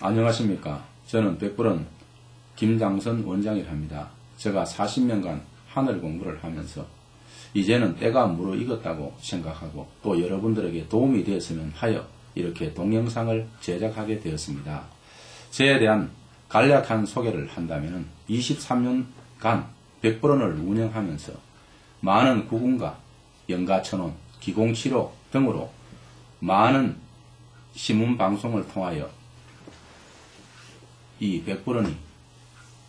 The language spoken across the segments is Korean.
안녕하십니까. 저는 백불은 김장선 원장이랍니다. 제가 40년간 하늘 공부를 하면서 이제는 때가 무르익었다고 생각하고 또 여러분들에게 도움이 되었으면 하여 이렇게 동영상을 제작하게 되었습니다. 저에 대한 간략한 소개를 한다면 23년간 백불원을 운영하면서 많은 구군과 연가천원, 기공치료 등으로 많은 신문방송을 통하여 이 백불원이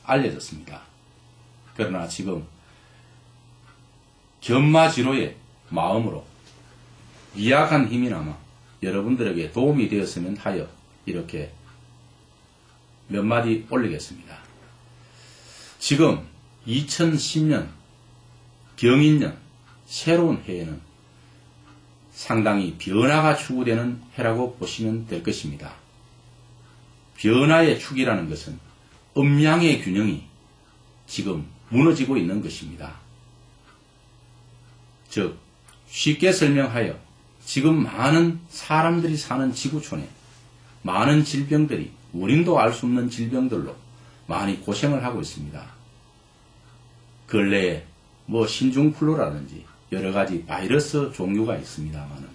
알려졌습니다. 그러나 지금 견마지로의 마음으로 미약한 힘이나마 여러분들에게 도움이 되었으면 하여 이렇게 몇 마디 올리겠습니다. 지금 2010년 경인년 새로운 해에는 상당히 변화가 추구되는 해라고 보시면 될 것입니다. 변화의 축이라는 것은 음양의 균형이 지금 무너지고 있는 것입니다. 즉 쉽게 설명하여 지금 많은 사람들이 사는 지구촌에 많은 질병들이 원인도 알 수 없는 질병들로 많이 고생을 하고 있습니다. 근래에 뭐 신중플루라든지 여러 가지 바이러스 종류가 있습니다만은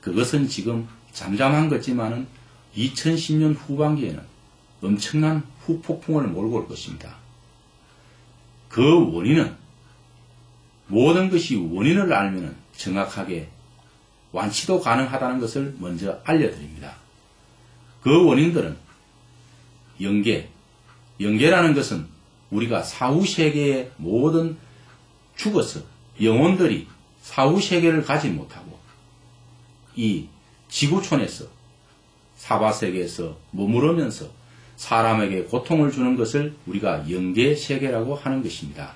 그것은 지금 잠잠한 것지만은 2010년 후반기에는 엄청난 후폭풍을 몰고 올 것입니다. 그 원인은 모든 것이 원인을 알면 정확하게 완치도 가능하다는 것을 먼저 알려드립니다. 그 원인들은 연계, 연계라는 것은 우리가 사후세계의 모든 죽어서 영혼들이 사후세계를 가지 못하고 이 지구촌에서 사바세계에서 머무르면서 사람에게 고통을 주는 것을 우리가 영계세계라고 하는 것입니다.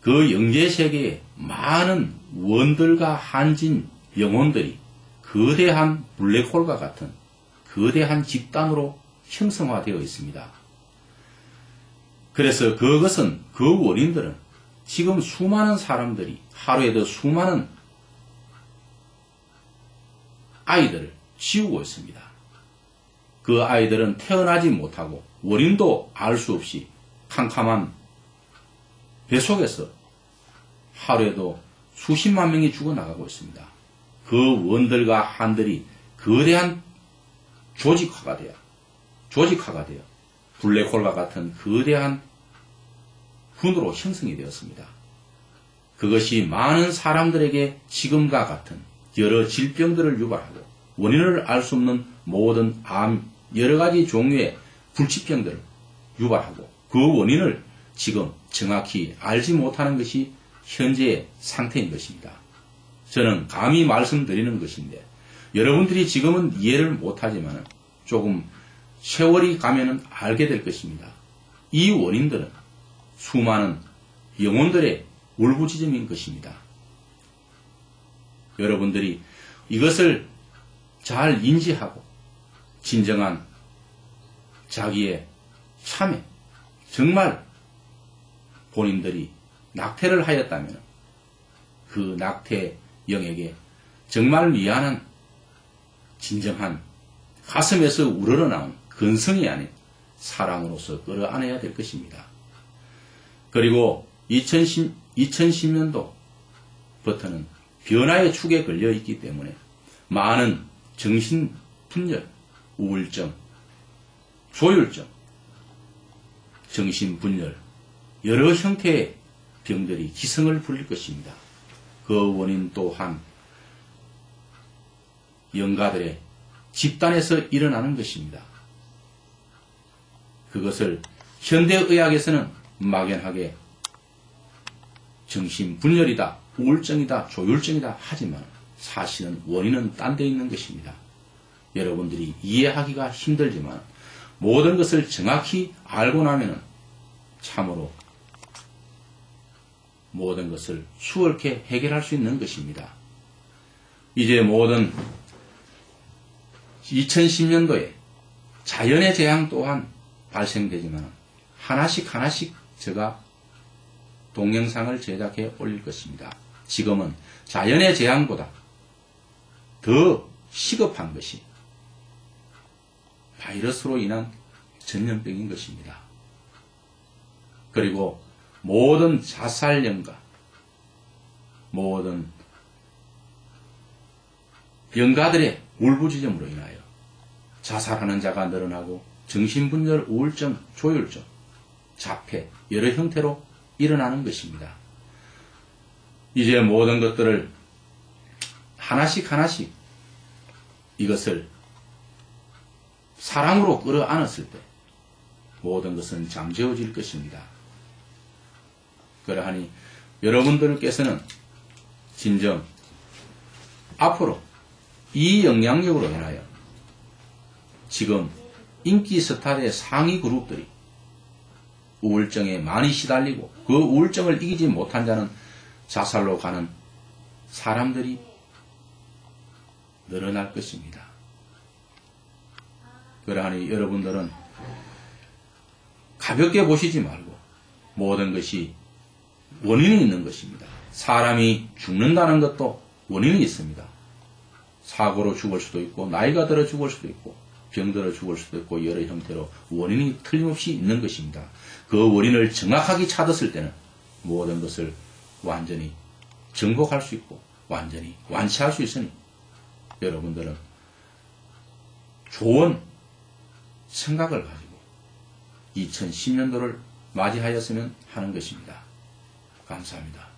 그 영계세계에 많은 원들과 한진 영혼들이 거대한 블랙홀과 같은 거대한 집단으로 형성화되어 있습니다. 그래서 그것은 그 원인들은 지금 수많은 사람들이 하루에도 수많은 아이들을 지우고 있습니다. 그 아이들은 태어나지 못하고 원인도 알 수 없이 캄캄한 뱃속에서 하루에도 수십만 명이 죽어나가고 있습니다. 그 원들과 한들이 거대한 조직화가 되어 조직화가 되어 블랙홀과 같은 거대한 훈으로 형성이 되었습니다. 그것이 많은 사람들에게 지금과 같은 여러 질병들을 유발하고 원인을 알 수 없는 모든 암, 여러 가지 종류의 불치병들을 유발하고 그 원인을 지금 정확히 알지 못하는 것이 현재의 상태인 것입니다. 저는 감히 말씀드리는 것인데 여러분들이 지금은 이해를 못하지만 조금 세월이 가면은 알게 될 것입니다. 이 원인들은 수많은 영혼들의 울부짖음인 것입니다. 여러분들이 이것을 잘 인지하고 진정한 자기의 참회, 정말 본인들이 낙태를 하였다면 그 낙태 영에게 정말 미안한 진정한 가슴에서 우러러나온 근성이 아닌 사랑으로서 끌어안아야 될 것입니다. 그리고 2010, 2010년도부터는 변화의 축에 걸려 있기 때문에 많은 정신 분열, 우울증, 조율증, 정신 분열, 여러 형태의 병들이 기승을 부릴 것입니다. 그 원인 또한 영가들의 집단에서 일어나는 것입니다. 그것을 현대의학에서는 막연하게 정신 분열이다, 우울증이다, 조율증이다 하지만 사실은 원인은 딴 데 있는 것입니다. 여러분들이 이해하기가 힘들지만 모든 것을 정확히 알고 나면 참으로 모든 것을 수월케 해결할 수 있는 것입니다. 이제 모든 2010년도에 자연의 재앙 또한 발생되지만 하나씩 하나씩 제가 동영상을 제작해 올릴 것입니다. 지금은 자연의 재앙보다 더 시급한 것이 바이러스로 인한 전염병인 것입니다. 그리고 모든 자살령과 모든 병가들의 울부짖음으로 인하여 자살하는 자가 늘어나고 정신분열, 우울증, 조혈증, 자폐 여러 형태로 일어나는 것입니다. 이제 모든 것들을 하나씩 하나씩 이것을 사랑으로 끌어안았을 때 모든 것은 잠재워질 것입니다. 그러하니 여러분들께서는 진정 앞으로 이 영향력으로 인하여 지금 인기 스타의 상위 그룹들이 우울증에 많이 시달리고 그 우울증을 이기지 못한 자는 자살로 가는 사람들이 늘어날 것입니다. 그러하니 여러분들은 가볍게 보시지 말고 모든 것이 원인이 있는 것입니다. 사람이 죽는다는 것도 원인이 있습니다. 사고로 죽을 수도 있고 나이가 들어 죽을 수도 있고 병들어 죽을 수도 있고 여러 형태로 원인이 틀림없이 있는 것입니다. 그 원인을 정확하게 찾았을 때는 모든 것을 완전히 정복할 수 있고 완전히 완치할 수 있으니 여러분들은 좋은 생각을 가지고 2010년도를 맞이하였으면 하는 것입니다. 감사합니다.